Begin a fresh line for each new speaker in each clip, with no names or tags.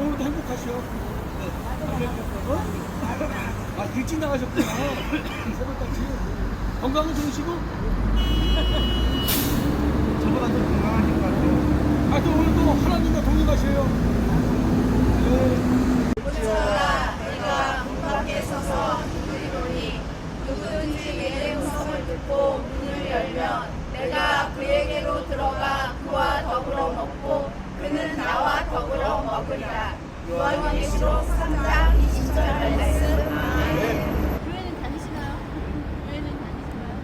오늘도 행복하시오. 어? 아, 일찍 나가셨구나. 새벽같이. 건강은 좋으시고?
저보다 더 건강하신 것 같아요.
아, 또 오늘도 하나님과 동행하셔요. 네.
내가 문 밖에 서서 누리노니 누구든지 내 음성을 듣고 문을 열면 내가 그에게로 들어가 그와 더불어 먹고 그는 나와 먹으리라. 요한계시록 3장 20절 말씀. 아멘.
교회는 다니시나요? 교회는 다니시나요?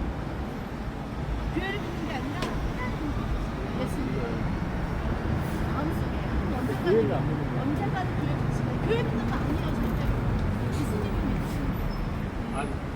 교회를 믿는 게 아니라 하나님 예수님 마음속에 언제까지? 교회 믿는 거 아니에요 절대로 예수님을 믿으시는 거예요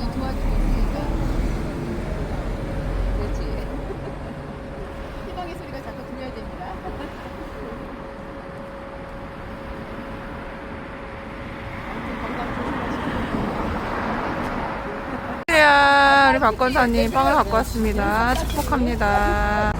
많이
도와주고 있으니까. 그렇지. 희망의 소리가 자꾸 들려야 됩니다.
안녕하세요. 우리 박 권사님 빵을 갖고 왔습니다. 축복합니다.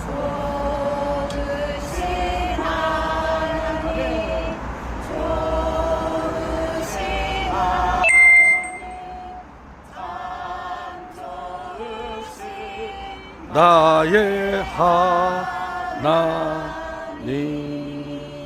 那耶哈那尼。